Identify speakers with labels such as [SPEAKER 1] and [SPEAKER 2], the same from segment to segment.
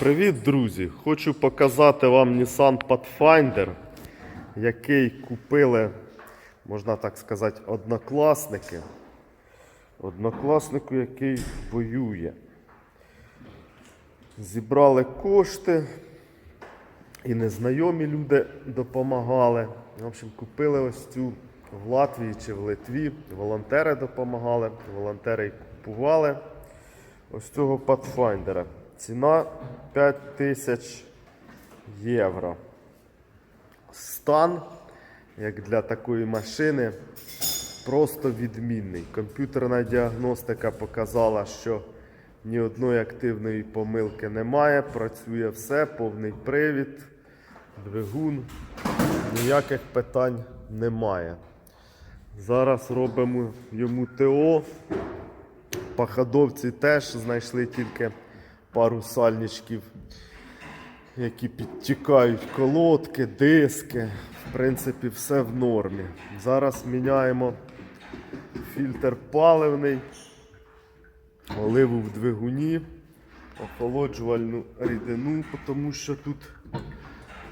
[SPEAKER 1] Привіт, друзі! Хочу показати вам Nissan Pathfinder, який купили, можна так сказати, однокласники. Однокласнику, який воює. Зібрали кошти, і незнайомі люди допомагали. В общем, купили ось цю в Латвії чи в Литві. Волонтери допомагали, волонтери купували ось цього Pathfinder. Ціна 5 тисяч євро. Стан, як для такої машини, просто відмінний. Комп'ютерна діагностика показала, що ні одної активної помилки немає, працює все, повний привід, двигун, ніяких питань немає. Зараз робимо йому ТО. Паходовці теж знайшли тільки пару сальничків, які підтікають колодки, диски. В принципі, все в нормі. Зараз міняємо фільтр паливний, оливу в двигуні, охолоджувальну рідину, тому що тут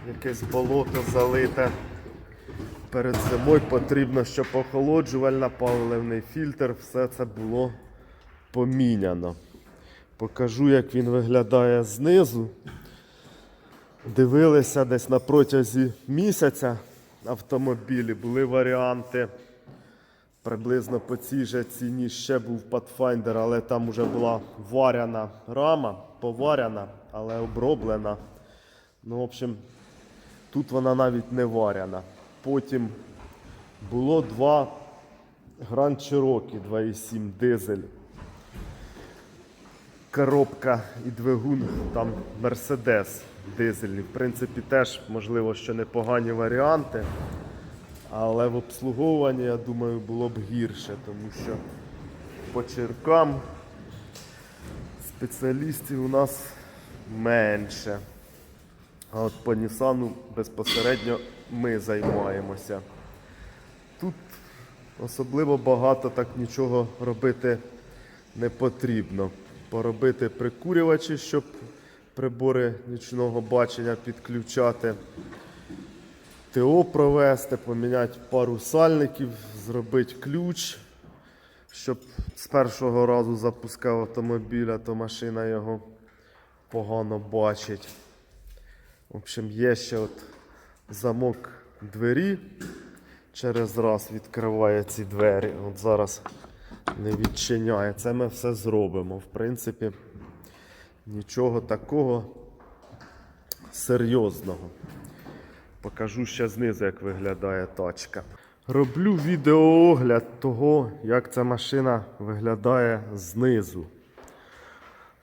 [SPEAKER 1] якесь болото залите. Перед зимою потрібно, щоб охолоджувальна паливний фільтр, все це було поміняно. Покажу, як він виглядає знизу. Дивилися десь на протязі місяця автомобілі. Були варіанти. Приблизно по цій же ціні ще був Pathfinder, але там вже була варяна рама, поваряна, але оброблена. Ну, в общем, тут вона навіть не варяна. Потім було два Grand Cherokee 2.7 дизель коробка і двигун там Мерседес дизельний. В принципі, теж, можливо, що непогані варіанти. Але в обслуговуванні, я думаю, було б гірше, тому що по черкам спеціалістів у нас менше. А от по Нісану безпосередньо ми займаємося. Тут особливо багато так нічого робити не потрібно. Поробити прикурювачі, щоб прибори нічного бачення підключати. ТО провести, поміняти пару сальників, зробити ключ, щоб з першого разу запускав автомобіль, а то машина його погано бачить. В общем, є ще от замок двері. Через раз відкриває ці двері. От зараз не відчиняє. Це ми все зробимо. В принципі, нічого такого серйозного. Покажу ще знизу, як виглядає тачка. Роблю відеоогляд того, як ця машина виглядає знизу.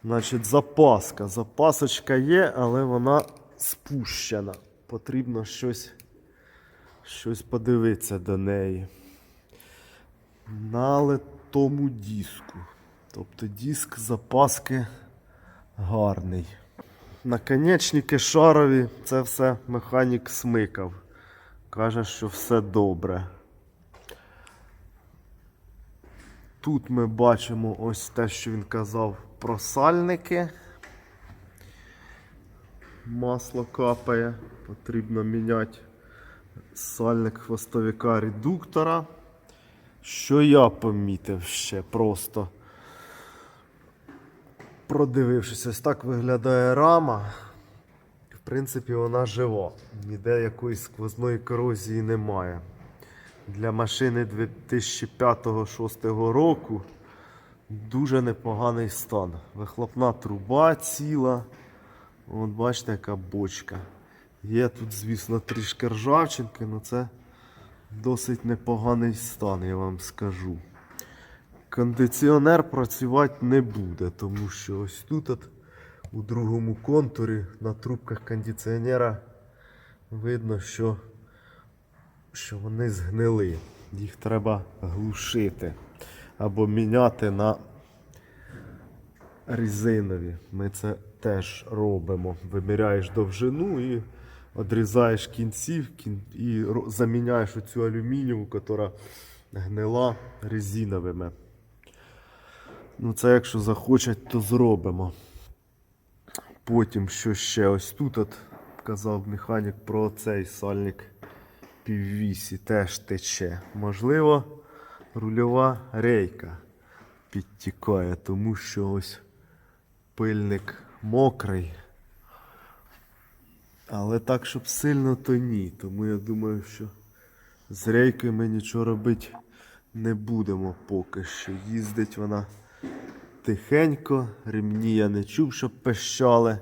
[SPEAKER 1] Значить, запаска. Запасочка є, але вона спущена. Потрібно щось, щось подивитися до неї. На литому диску. Тобто диск запаски гарний. Наконечники шарові, це все механік смикав. Каже, що все добре. Тут ми бачимо ось те, що він казав про сальники. Масло капає, потрібно міняти сальник хвостовика редуктора. Що я помітив ще просто. Продивившись, ось так виглядає рама. В принципі, вона жива. Ніде якоїсь сквозної корозії немає. Для машини 2005-2006 року дуже непоганий стан. Вихлопна труба ціла. От бачите, яка бочка. Є тут, звісно, трішки ржавчинки, але це досить непоганий стан, я вам скажу. Кондиціонер працювати не буде, тому що ось тут от, у другому контурі на трубках кондиціонера видно, що, що вони згнили. Їх треба глушити або міняти на резинові. Ми це теж робимо. Виміряєш довжину і одрізаєш кінці і заміняєш оцю алюмінієву, яка гнила резиновими. Ну, це якщо захочуть, то зробимо. Потім що ще ось тут от казав механік про цей сальник піввісі теж тече. Можливо, рульова рейка підтікає, тому що ось пильник мокрий. Але так, щоб сильно, то ні. Тому я думаю, що з рейкою ми нічого робити не будемо поки що. Їздить вона тихенько, ремні я не чув, щоб пищали.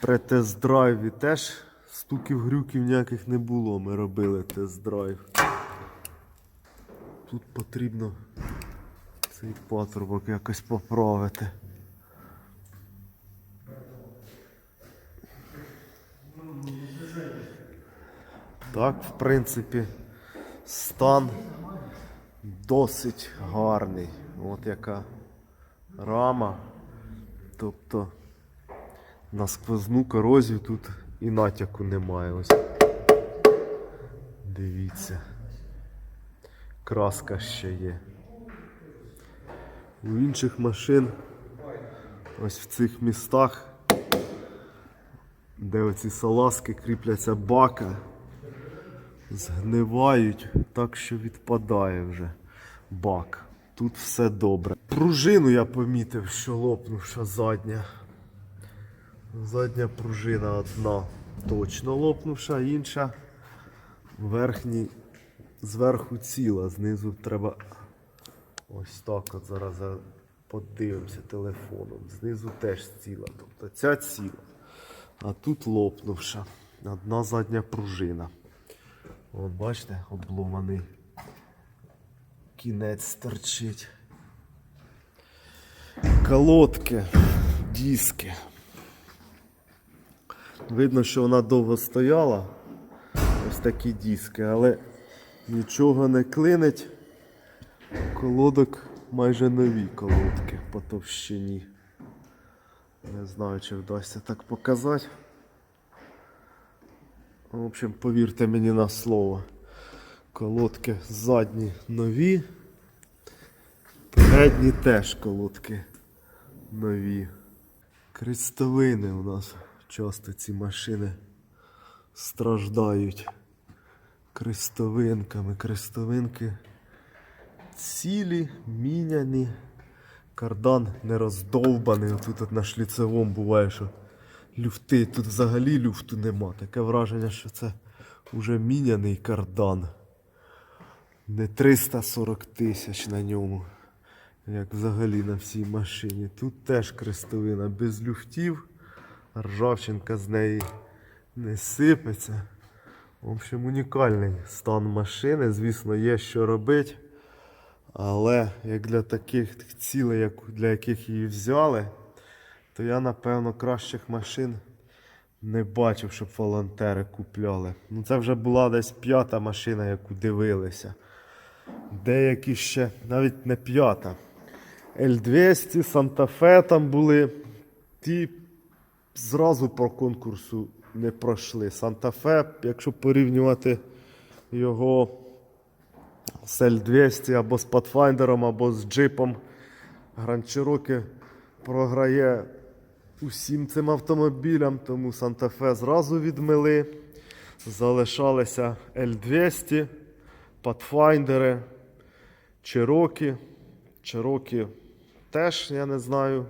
[SPEAKER 1] При тест-драйві теж стуків грюків ніяких не було. Ми робили тест-драйв. Тут потрібно цей патрубок якось поправити. Так, в принципі, стан досить гарний. От яка рама. Тобто на сквозну корозію тут і натяку немає. Ось. Дивіться. Краска ще є. У інших машин ось в цих містах, де оці салазки кріпляться бака, згнивають так, що відпадає вже бак. Тут все добре. Пружину я помітив, що лопнувша задня. Задня пружина одна точно лопнувша, інша верхній зверху ціла, знизу треба ось так от зараз подивимося телефоном. Знизу теж ціла. Тобто ця ціла. А тут лопнувша. Одна задня пружина. От бачите, обломаний кінець торчить. Колодки, диски. Видно, що вона довго стояла. Ось такі диски, але нічого не клинить. Колодок майже нові колодки по товщині. Не знаю, чи вдасться так показати. В общем, повірте мені на слово. Колодки задні нові. Передні теж колодки нові. Крестовини у нас часто ці машини страждають крестовинками. Крестовинки цілі, міняні. Кардан не роздовбаний. Тут на шліцевому буває, що люфти. Тут взагалі люфту нема. Таке враження, що це вже міняний кардан. Не 340 тисяч на ньому, як взагалі на всій машині. Тут теж крестовина без люфтів. Ржавчинка з неї не сипеться. В общем, унікальний стан машини. Звісно, є що робити. Але як для таких цілей, для яких її взяли, то я напевно кращих машин не бачив, щоб волонтери купляли. Ну це вже була десь п'ята машина, яку дивилися. Деякі ще навіть не п'ята. L200, Santa Fe там були. Ті зразу по конкурсу не пройшли. Santa Fe, якщо порівнювати його з L200 або з Pathfinder, або з джипом, Cherokee програє усім цим автомобілям, тому Fe зразу відмили. Залишалися L200, Pathfinder, Cherokee. Cherokee теж я не знаю,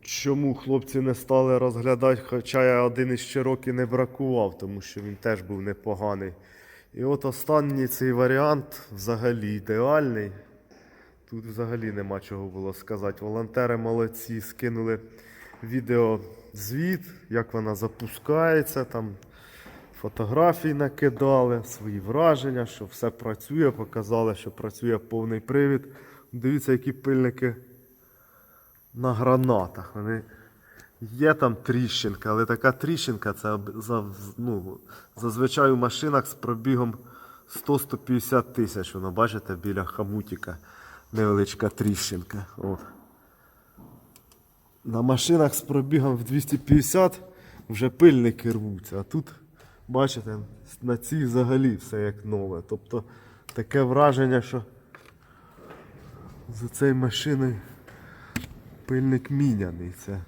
[SPEAKER 1] чому хлопці не стали розглядати, хоча я один із Cherokee не бракував, тому що він теж був непоганий. І от останній цей варіант взагалі ідеальний. Тут взагалі нема чого було сказати. Волонтери молодці, скинули відеозвіт, як вона запускається, там фотографії накидали, свої враження, що все працює, показали, що працює повний привід. Дивіться, які пильники на гранатах. Вони Є там тріщинка, але така тріщинка це ну, зазвичай у машинах з пробігом 100-150 тисяч. Воно бачите, біля хамутіка невеличка тріщинка. От. На машинах з пробігом в 250 вже пильники рвуться. А тут, бачите, на цій взагалі все як нове. Тобто таке враження, що за цією машиною пильник міняний. Це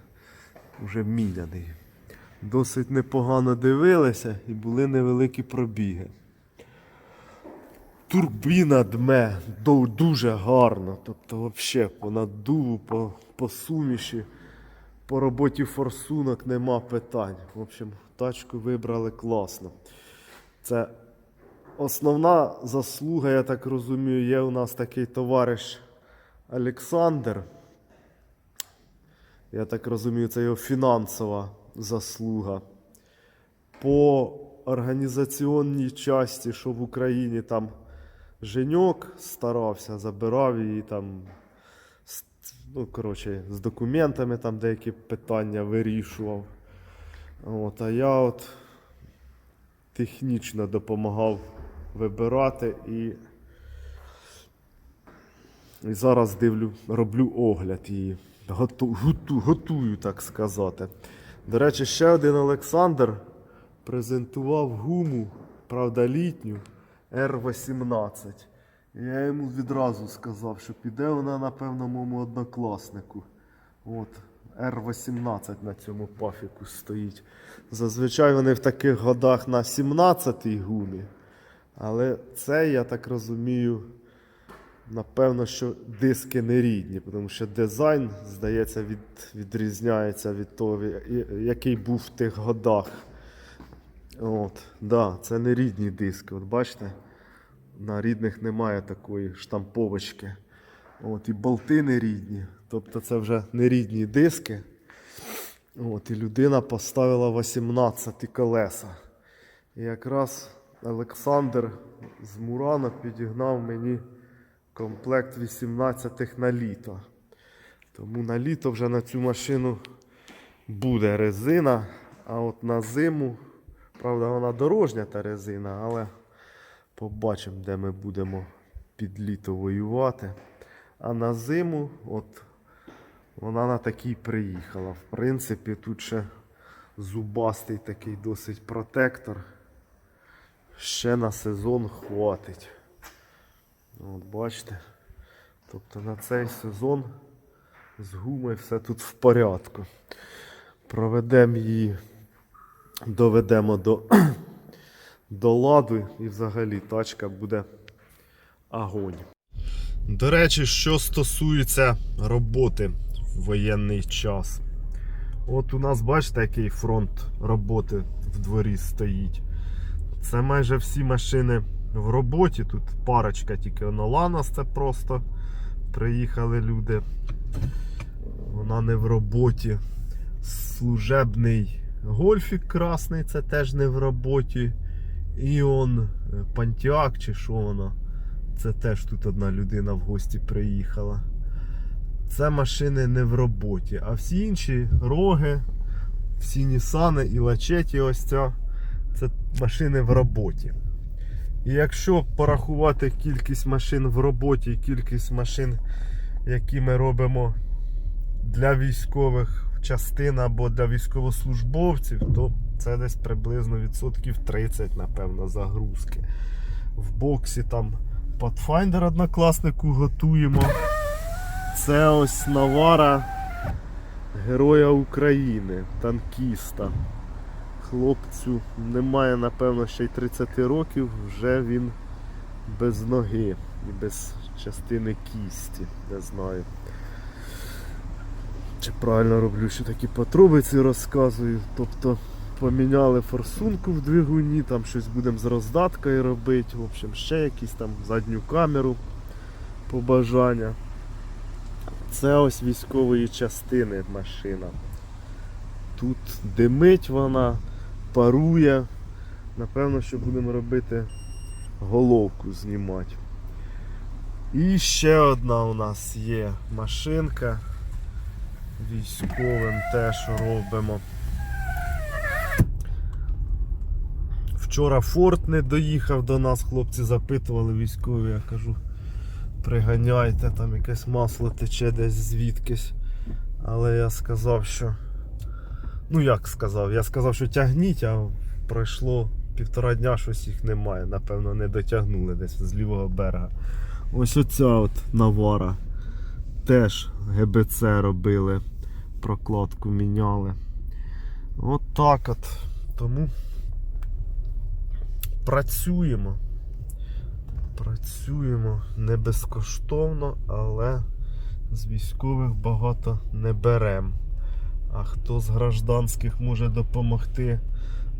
[SPEAKER 1] вже міняний. Досить непогано дивилися і були невеликі пробіги. Турбіна дме ду- дуже гарно. Тобто, взагалі, по наддуву, по, по суміші, по роботі форсунок нема питань. В общем, тачку вибрали класно. Це основна заслуга, я так розумію, є у нас такий товариш Олександр. Я так розумію, це його фінансова заслуга. По організаційній часті, що в Україні там Женьок старався, забирав її там. Ну, коротше, з документами там деякі питання вирішував. От, а я от технічно допомагав вибирати і, і зараз дивлю, роблю огляд її. Готу, готую, так сказати. До речі, ще один Олександр презентував гуму, правда, літню R18. Я йому відразу сказав, що піде вона, напевно, моєму однокласнику. От, R18 на цьому пафіку стоїть. Зазвичай вони в таких годах на 17-й гумі. Але це, я так розумію, напевно, що диски не рідні, тому що дизайн, здається, від, відрізняється від того, який був в тих годах. От, да, це не рідні диски. От бачите, на рідних немає такої штамповочки. От, і болти не рідні. Тобто це вже не рідні диски. От, і людина поставила 18 колеса. І якраз Олександр з Муранок підігнав мені комплект 18 на літо. Тому на літо вже на цю машину буде резина, а от на зиму, правда, вона дорожня та резина, але побачимо, де ми будемо під літо воювати. А на зиму, от вона на такій приїхала. В принципі, тут ще зубастий такий досить протектор. Ще на сезон хватить. От бачите. Тобто на цей сезон з гумою все тут в порядку. Проведемо її, доведемо до, до ладу і взагалі тачка буде огонь. До речі, що стосується роботи в воєнний час. От у нас бачите, який фронт роботи в дворі стоїть. Це майже всі машини в роботі. Тут парочка тільки Ноланос, це просто приїхали люди. Вона не в роботі. Служебний гольфік красний, це теж не в роботі. Іон Пантіак чи що воно. Це теж тут одна людина в гості приїхала. Це машини не в роботі, а всі інші роги, всі Нісани і лачеті ось ця, це машини в роботі. І якщо порахувати кількість машин в роботі і кількість машин, які ми робимо для військових частин або для військовослужбовців, то це десь приблизно відсотків 30, напевно, загрузки. В боксі там Pathfinder однокласнику готуємо. Це ось навара Героя України, танкіста. Хлопцю немає, напевно, ще й 30 років, вже він без ноги і без частини кісті, не знаю. Чи правильно роблю, що такі потрубиці розказую. Тобто поміняли форсунку в двигуні, там щось будемо з роздаткою робити. В общем, ще якісь там задню камеру побажання. Це ось військової частини машина. Тут димить вона, парує. Напевно, що будемо робити головку знімати. І ще одна у нас є машинка. Військовим теж робимо. Вчора Форт не доїхав до нас, хлопці запитували військові, я кажу, приганяйте, там якесь масло тече десь звідкись. Але я сказав, що. Ну як сказав? Я сказав, що тягніть, а пройшло півтора дня, щось їх немає. Напевно, не дотягнули десь з лівого берега. Ось оця от навара. Теж ГБЦ робили, прокладку міняли. От так от. Тому працюємо. Працюємо не безкоштовно, але з військових багато не беремо. А хто з гражданських може допомогти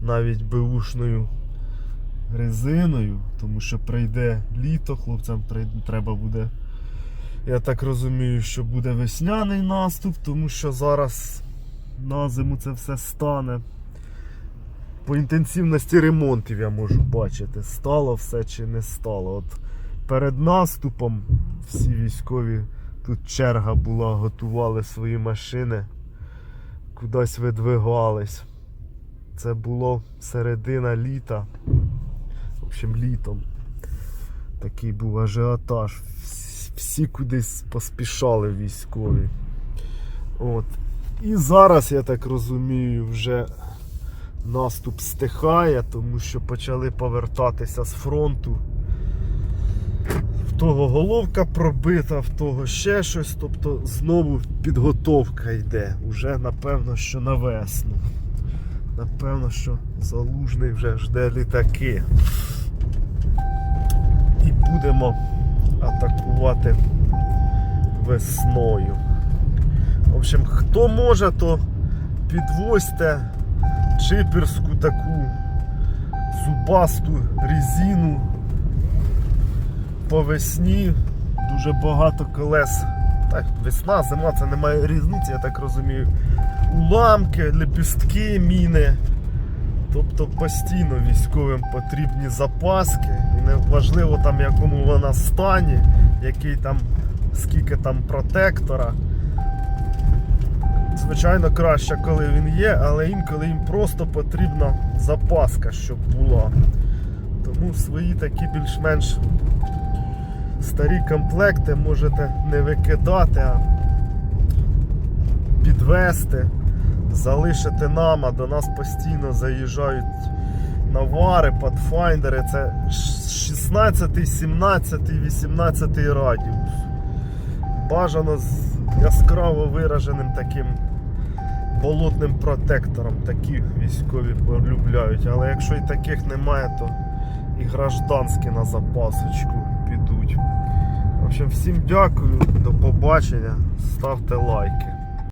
[SPEAKER 1] навіть беушною резиною, тому що прийде літо, хлопцям треба буде. Я так розумію, що буде весняний наступ, тому що зараз на зиму це все стане. По інтенсивності ремонтів я можу бачити, стало все чи не стало. От перед наступом всі військові, тут черга була, готували свої машини, кудись видвигались. Це було середина літа. В общем, літом. Такий був ажіотаж. Всі- кудись поспішали військові. От. І зараз, я так розумію, вже наступ стихає, тому що почали повертатися з фронту. В того головка пробита, в того ще щось. Тобто знову підготовка йде. Уже напевно, що на весну. Напевно, що залужний вже жде літаки. І будемо атакувати весною. В общем, хто може, то підвозьте чиперську таку зубасту резину по весні. Дуже багато колес. Так, весна, зима, це немає різниці, я так розумію. Уламки, лепістки, міни. Тобто постійно військовим потрібні запаски. І не важливо там, якому вона стані, який там, скільки там протектора. Звичайно, краще, коли він є, але інколи їм просто потрібна запаска, щоб була. Тому свої такі більш-менш старі комплекти можете не викидати, а підвести, залишити нам, а до нас постійно заїжджають навари, падфайндери. Це 16, 17, 18 радіус. Бажано з яскраво вираженим таким болотним протектором. Такі військові полюбляють. Але якщо і таких немає, то і гражданські на запасочку підуть. В общем, всім дякую, до побачення. Ставте лайки.